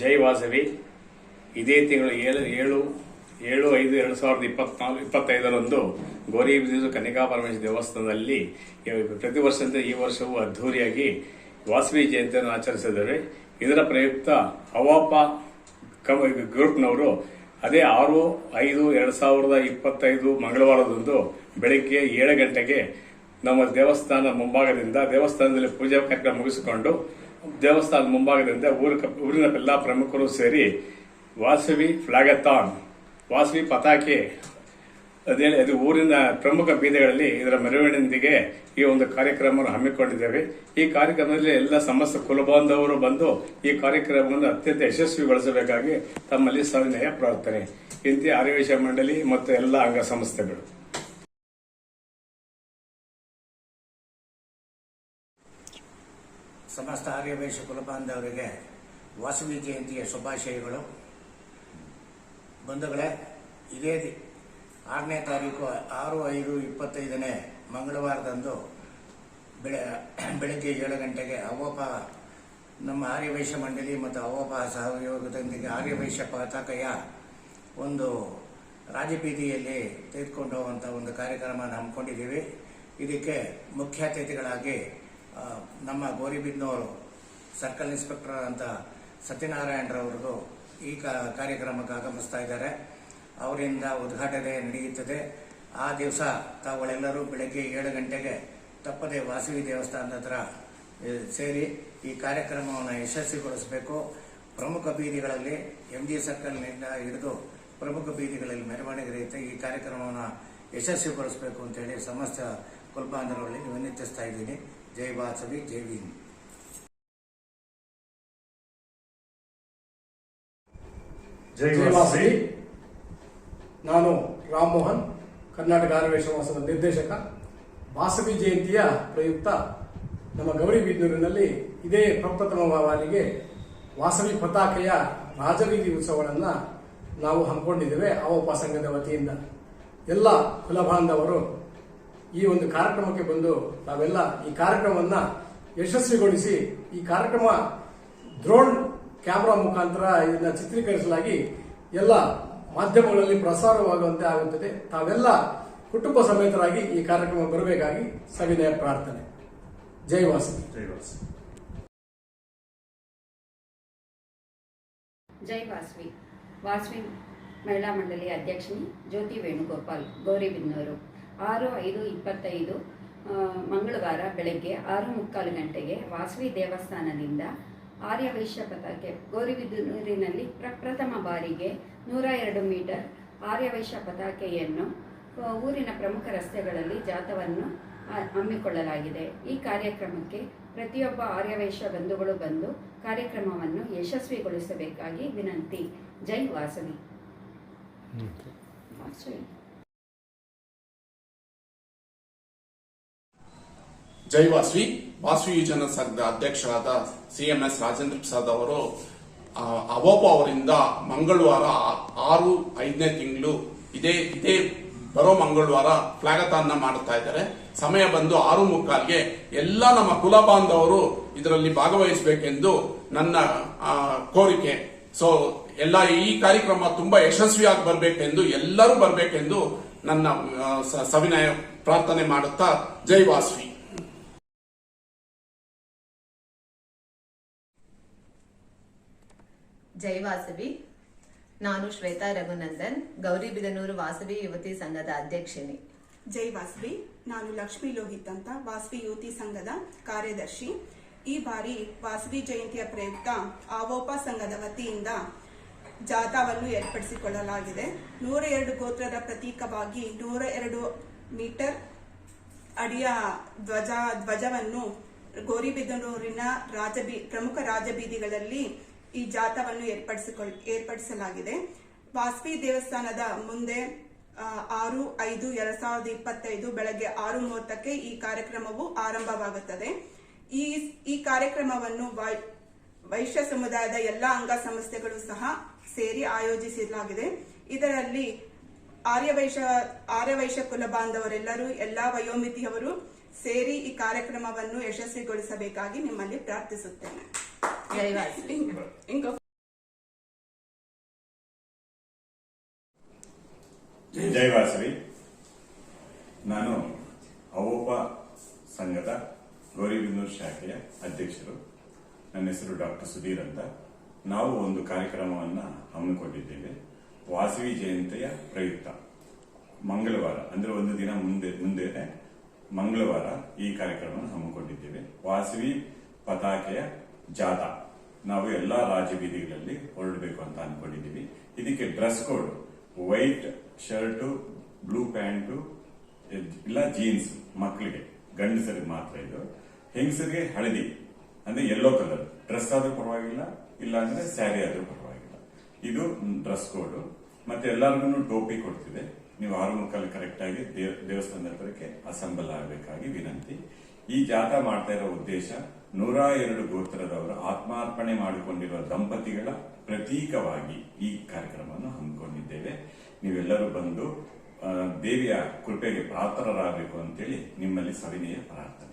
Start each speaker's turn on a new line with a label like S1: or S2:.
S1: ಜೈ ವಾಸವಿ. ಇದೇ ತಿಂಗಳು ಏಳು ಏಳು ಏಳು, ಐದು, ಎರಡು ಸಾವಿರದ ಇಪ್ಪತ್ನಾಲ್ಕು, ಇಪ್ಪತ್ತೈದರಂದು ಗೌರಿಬಿದೂರು ಕನ್ನಿಕಾ ಪರಮೇಶ್ವರ ದೇವಸ್ಥಾನದಲ್ಲಿ ಪ್ರತಿ ವರ್ಷದಂತೆ ಈ ವರ್ಷವೂ ಅದ್ಧೂರಿಯಾಗಿ ವಾಸವಿ ಜಯಂತಿಯನ್ನು ಆಚರಿಸಿದ್ದೇವೆ ಇದರ ಪ್ರಯುಕ್ತ ಅವಾಪ ಗ್ರೂಪ್ನವರು ಅದೇ ಆರು, ಐದು, ಎರಡು ಸಾವಿರದ ಇಪ್ಪತ್ತೈದು ಮಂಗಳವಾರದಂದು ಬೆಳಗ್ಗೆ ಏಳು ಗಂಟೆಗೆ ನಮ್ಮ ದೇವಸ್ಥಾನ ಮುಂಭಾಗದಿಂದ ದೇವಸ್ಥಾನದಲ್ಲಿ ಪೂಜಾ ಕಾರ್ಯಕ್ರಮ ಮುಗಿಸಿಕೊಂಡು ದೇವಸ್ಥಾನದ ಮುಂಭಾಗದಿಂದ ಊರ ಊರಿನ ಎಲ್ಲ ಪ್ರಮುಖರು ಸೇರಿ ವಾಸವಿ ಫ್ಲಾಗಥಾನ್, ವಾಸವಿ ಪತಾಕೆ ಅದೇ ಅದು ಊರಿನ ಪ್ರಮುಖ ಬೀದಿಗಳಲ್ಲಿ ಇದರ ಮೆರವಣಿಗೆಯೊಂದಿಗೆ ಈ ಒಂದು ಕಾರ್ಯಕ್ರಮವನ್ನು ಹಮ್ಮಿಕೊಂಡಿದ್ದೇವೆ. ಈ ಕಾರ್ಯಕ್ರಮದಲ್ಲಿ ಎಲ್ಲ ಸಮಸ್ತ ಕುಲಬಾಂಧವರು ಬಂದು ಈ ಕಾರ್ಯಕ್ರಮವನ್ನು ಅತ್ಯಂತ ಯಶಸ್ವಿಗೊಳಿಸಬೇಕಾಗಿ ತಮ್ಮಲ್ಲಿ ಸವಿನಯ ಪ್ರಾರ್ಥನೆ, ಇಂತಿ ಆರ್ಯವೇಶ ಮಂಡಳಿ ಮತ್ತು ಎಲ್ಲ ಅಂಗಸಂಸ್ಥೆಗಳು.
S2: ಸಮಸ್ತ ಆರ್ಯವೇಶ ಕುಲಬಾಂಧವರಿಗೆ ವಾಸವಿ ಜಯಂತಿಯ ಶುಭಾಶಯಗಳು. ಬಂಧುಗಳೇ, ಇದೇ ಆರನೇ ತಾರೀಕು ಆರು ಐದು ಇಪ್ಪತ್ತೈದನೇ ಮಂಗಳವಾರದಂದು ಬೆಳೆ, ಬೆಳಗ್ಗೆ ಏಳು ಗಂಟೆಗೆ ಅವೋಪ ನಮ್ಮ ಆರ್ಯವೈಶ್ಯ ಮಂಡಳಿ ಮತ್ತು ಅವೋಪ ಸಹಯೋಗದೊಂದಿಗೆ ಆರ್ಯವೈಶ್ಯ ಪತಾಕೆಯ ಒಂದು ರಾಜಬೀದಿಯಲ್ಲಿ ತೆಗೆದುಕೊಂಡು ಹೋಗುವಂಥ ಒಂದು ಕಾರ್ಯಕ್ರಮ ಹಮ್ಮಿಕೊಂಡಿದ್ದೀವಿ ಇದಕ್ಕೆ ಮುಖ್ಯ ಅತಿಥಿಗಳಾಗಿ ನಮ್ಮ ಗೋರಿಬಿದ್ನೂರು ಸರ್ಕಲ್ ಇನ್ಸ್ಪೆಕ್ಟರ್ ಅಂತ ಸತ್ಯನಾರಾಯಣರವ್ರದ್ದು ಈ ಕಾರ್ಯಕ್ರಮಕ್ಕೆ ಆಗಮಿಸ್ತಾ ಇದ್ದಾರೆ. ಅವರಿಂದ ಉದ್ಘಾಟನೆ ನಡೆಯುತ್ತದೆ. ಆ ದಿವಸ ತಾವುಗಳೆಲ್ಲರೂ ಬೆಳಗ್ಗೆ ಏಳು ಗಂಟೆಗೆ ತಪ್ಪದೆ ವಾಸವಿ ದೇವಸ್ಥಾನದ ಹತ್ರ ಸೇರಿ ಈ ಕಾರ್ಯಕ್ರಮವನ್ನು ಯಶಸ್ವಿಗೊಳಿಸಬೇಕು. ಪ್ರಮುಖ ಬೀದಿಗಳಲ್ಲಿ ಎಂ ಜಿ ಸರ್ಕಲ್ನಿಂದ ಹಿಡಿದು ಪ್ರಮುಖ ಬೀದಿಗಳಲ್ಲಿ ಮೆರವಣಿಗೆ ರೀತಿ ಈ ಕಾರ್ಯಕ್ರಮವನ್ನು ಯಶಸ್ವಿಗೊಳಿಸಬೇಕು ಅಂತೇಳಿ ಸಮಸ್ತ ಕುಲ್ಬಾಂಧವರಲ್ಲಿ ವಿನಂತಿಸ್ತಾ ಇದ್ದೀನಿ. ಜೈ ವಾಸವಿ ಜೈ ಭೀಮ್.
S3: ಜೈ ವಾಸವಿ.
S4: ನಾನು ರಾಮ್ ಮೋಹನ್ ಕರ್ನಾಟಕ ಆರ್ವೇಶ ವಾಸದ ನಿರ್ದೇಶಕ. ವಾಸವಿ ಜಯಂತಿಯ ಪ್ರಯುಕ್ತ ನಮ್ಮ ಗೌರಿಬಿದನೂರಿನಲ್ಲಿ ಇದೇ ಪ್ರಪ್ರಥಮ ಬಾರಿಗೆ ವಾಸವಿ ಪತಾಕೆಯ ರಾಜಬೀದಿ ಉತ್ಸವಗಳನ್ನು ನಾವು ಹಮ್ಮಿಕೊಂಡಿದ್ದೇವೆ ಆ ಸಂಘದ ವತಿಯಿಂದ. ಎಲ್ಲ ಕುಲಬಾಂಧವರು ಈ ಒಂದು ಕಾರ್ಯಕ್ರಮಕ್ಕೆ ಬಂದು ತಾವೆಲ್ಲ ಈ ಕಾರ್ಯಕ್ರಮವನ್ನ ಯಶಸ್ವಿಗೊಳಿಸಿ ಈ ಕಾರ್ಯಕ್ರಮ ಡ್ರೋನ್ ಕ್ಯಾಮೆರಾ ಮುಖಾಂತರ ಇದನ್ನ ಚಿತ್ರೀಕರಿಸಲಾಗಿ ಎಲ್ಲ ಮಾಧ್ಯಮಗಳಲ್ಲಿ ಪ್ರಸಾರವಾಗುವಂತೆ ಆಗುತ್ತದೆ. ತಾವೆಲ್ಲ ಕುಟುಂಬ ಸಮೇತರಾಗಿ ಈ ಕಾರ್ಯಕ್ರಮ ಬರಬೇಕಾಗಿ ಸವಿನಯ ಪ್ರಾರ್ಥನೆ. ಜೈ ವಾಸವಿ
S3: ಜೈ ವಾಸವಿ
S5: ಜೈ ವಾಸ್ವಿ. ವಾಸ್ವಿ ಮಹಿಳಾ ಮಂಡಳಿ ಅಧ್ಯಕ್ಷಿಣಿ ಜ್ಯೋತಿ ವೇಣುಗೋಪಾಲ್ ಗೌರಿಬಿದನೂರು ಆರು ಐದು ಇಪ್ಪತ್ತೈದು ಮಂಗಳವಾರ ಬೆಳಗ್ಗೆ ಆರು ಮುಕ್ಕಾಲು ಗಂಟೆಗೆ ವಾಸವಿ ದೇವಸ್ಥಾನದಿಂದ ಆರ್ಯವೈಶ್ಯ ಪಥಕ್ಕೆ ಗೋರಿಬಿದೂರಿನಲ್ಲಿ ಪ್ರಪ್ರಥಮ ಬಾರಿಗೆ ನೂರ ಎರಡು ಮೀಟರ್ ಆರ್ಯವೈಶ್ಯ ಪತಾಕೆಯನ್ನು ಆ, ಊರಿನ ಪ್ರಮುಖ ರಸ್ತೆಗಳಲ್ಲಿ ಜಾಥವನ್ನು ಹಮ್ಮಿಕೊಳ್ಳಲಾಗಿದೆ. ಈ ಕಾರ್ಯಕ್ರಮಕ್ಕೆ ಪ್ರತಿಯೊಬ್ಬ ಆರ್ಯವೈಶ್ಯ ಬಂಧುಗಳು ಬಂದು ಕಾರ್ಯಕ್ರಮವನ್ನು ಯಶಸ್ವಿಗೊಳಿಸಬೇಕಾಗಿ ವಿನಂತಿ. ಜೈ ವಾಸವಿ.
S6: ಜೈ ವಾಸವಿ. ವಾಸವಿ ಯೋಜನಾ ಸಂಘದ ಅಧ್ಯಕ್ಷರಾದ ಸಿಎಂಎಸ್ ರಾಜೇಂದ್ರ ಪ್ರಸಾದ್ ಅವರು ಅವೋಪ ಅವರಿಂದ ಮಂಗಳವಾರ ಆರು, ಐದನೇ ತಿಂಗಳು ಇದೇ ಇದೇ ಬರೋ ಮಂಗಳವಾರ ಫ್ಲಾಗತಾನ್ನ ಮಾಡುತ್ತಾ ಇದ್ದಾರೆ. ಸಮಯ ಬಂದು ಆರು ಮುಕ್ಕಾಲ್ಗೆ ಎಲ್ಲ ನಮ್ಮ ಕುಲ ಬಾಂಧವರು ಇದರಲ್ಲಿ ಭಾಗವಹಿಸಬೇಕೆಂದು ನನ್ನ ಕೋರಿಕೆ. ಸೊ ಎಲ್ಲ ಈ ಕಾರ್ಯಕ್ರಮ ತುಂಬಾ ಯಶಸ್ವಿಯಾಗಿ ಬರಬೇಕೆಂದು ಎಲ್ಲರೂ ಬರಬೇಕೆಂದು ನನ್ನ ಸವಿನಯ ಪ್ರಾರ್ಥನೆ ಮಾಡುತ್ತಾ ಜೈ ವಾಸವಿ.
S7: ಜೈ ವಾಸವಿ. ನಾನು ಶ್ವೇತಾ ರಘುನಂದನ್ ಗೌರಿಬಿದನೂರು ವಾಸವಿ ಯುವತಿ ಸಂಘದ ಅಧ್ಯಕ್ಷಿಣಿ.
S8: ಜೈ ವಾಸವಿ. ನಾನು ಲಕ್ಷ್ಮಿ ಲೋಹಿತ್ ಅಂತ ವಾಸವಿ ಯುವತಿ ಸಂಘದ ಕಾರ್ಯದರ್ಶಿ. ಈ ಬಾರಿ ವಾಸವಿ ಜಯಂತಿಯ ಪ್ರಯುಕ್ತ ಆವೋಪ ಸಂಘದ ವತಿಯಿಂದ ಜಾಥಾವನ್ನು ಏರ್ಪಡಿಸಿಕೊಳ್ಳಲಾಗಿದೆ. ನೂರ ಎರಡು ಗೋತ್ರದ ಪ್ರತೀಕವಾಗಿ ನೂರ ಎರಡು ಮೀಟರ್ ಅಡಿಯ ಧ್ವಜ, ಧ್ವಜವನ್ನು ಗೋರಿಬಿದನೂರಿನ ರಾಜಬೀ, ಪ್ರಮುಖ ರಾಜಬೀದಿಗಳಲ್ಲಿ ಈ ಜಾಥಾವನ್ನು ಏರ್ಪಡಿಸಿಕೊಳ್ಳ ಏರ್ಪಡಿಸಲಾಗಿದೆ. ವಾಸವಿ ದೇವಸ್ಥಾನದ ಮುಂದೆ ಆರು, ಐದು, ಎರಡ್ ಸಾವಿರದ ಇಪ್ಪತ್ತೈದು ಬೆಳಗ್ಗೆ ಆರು ಮೂವತ್ತಕ್ಕೆ ಈ ಕಾರ್ಯಕ್ರಮವು ಆರಂಭವಾಗುತ್ತದೆ. ಈ ಈ ಕಾರ್ಯಕ್ರಮವನ್ನು ವೈಶ್ಯ ಸಮುದಾಯದ ಎಲ್ಲ ಅಂಗಸಂಸ್ಥೆಗಳು ಸಹ ಸೇರಿ ಆಯೋಜಿಸಲಾಗಿದೆ. ಇದರಲ್ಲಿ ಆರ್ಯವೈಶ ಆರ್ಯವೈಶ್ಯ ಕುಲ ಬಾಂಧವರೆಲ್ಲರೂ, ಎಲ್ಲಾ ವಯೋಮಿತಿಯವರು ಸೇರಿ ಈ ಕಾರ್ಯಕ್ರಮವನ್ನು ಯಶಸ್ವಿಗೊಳಿಸಬೇಕಾಗಿ ನಿಮ್ಮಲ್ಲಿ ಪ್ರಾರ್ಥಿಸುತ್ತೇನೆ.
S9: ಜೈವಾಸವಿ ನಾನು ಅವೋಪ ಸಂಘದ ಗೌರಿಬಿಂದೂರ್ ಶಾಖೆಯ ಅಧ್ಯಕ್ಷರು. ನನ್ನ ಹೆಸರು ಡಾಕ್ಟರ್ ಸುಧೀರ್ ಅಂತ. ನಾವು ಒಂದು ಕಾರ್ಯಕ್ರಮವನ್ನು ಹಮ್ಮಿಕೊಂಡಿದ್ದೇವೆ. ವಾಸವಿ ಜಯಂತಿಯ ಪ್ರಯುಕ್ತ. ಮಂಗಳವಾರ ಅಂದ್ರೆ ಒಂದು ದಿನ ಮುಂದೆ ಮುಂದೆನೆ ಮಂಗಳವಾರ ಈ ಕಾರ್ಯಕ್ರಮವನ್ನು ಹಮ್ಮಿಕೊಂಡಿದ್ದೇವೆ. ವಾಸವಿ ಪತಾಕೆಯ ಜಾಥಾ ನಾವು ಎಲ್ಲಾ ರಾಜ್ಯ ಬೀದಿಗಳಲ್ಲಿ ಹೊರಡಬೇಕು ಅಂತ ಅನ್ಕೊಂಡಿದ್ದೀವಿ. ಇದಕ್ಕೆ dress code, white shirt, blue pant, ಇಲ್ಲ ಜೀನ್ಸ್ ಮಕ್ಕಳಿಗೆ ಗಂಡಸರಿಗೆ ಮಾತ್ರ ಇದು. ಹೆಂಗಸರಿಗೆ ಹಳದಿ, ಅಂದ್ರೆ ಯೆಲ್ಲೋ ಕಲರ್ ಡ್ರೆಸ್ ಆದ್ರೂ ಪರವಾಗಿಲ್ಲ, ಇಲ್ಲ ಅಂದ್ರೆ ಸ್ಯಾರಿ ಆದ್ರೂ ಪರವಾಗಿಲ್ಲ. ಇದು ಡ್ರೆಸ್ ಕೋಡ್ ಮತ್ತೆ ಎಲ್ಲರಿಗೂ ಟೋಪಿ ಕೊಡ್ತಿದೆ. ನೀವು ಆರು ಮುಕ್ಕಲ್ಲಿ ಕರೆಕ್ಟ್ ಆಗಿ ದೇವ- ದೇವಸ್ಥಾನದ ಹತ್ರಕ್ಕೆ ಅಸೆಂಬಲ್ ಆಗಬೇಕಾಗಿ ವಿನಂತಿ. ಈ ಜಾಥಾ ಮಾಡ್ತಾ ಇರೋ ಉದ್ದೇಶ ನೂರ ಎರಡು ಗೋತ್ರದವರು ಆತ್ಮಾರ್ಪಣೆ ಮಾಡಿಕೊಂಡಿರುವ ದಂಪತಿಗಳ ಪ್ರತೀಕವಾಗಿ ಈ ಕಾರ್ಯಕ್ರಮವನ್ನು ಹಮ್ಮಿಕೊಂಡಿದ್ದೇವೆ. ನೀವೆಲ್ಲರೂ ಬಂದು ದೇವಿಯ ಕೃಪೆಗೆ ಪಾತ್ರರಾಗಬೇಕು ಅಂತೇಳಿ ನಿಮ್ಮಲ್ಲಿ ಸವಿನಯ ಪ್ರಾರ್ಥನೆ.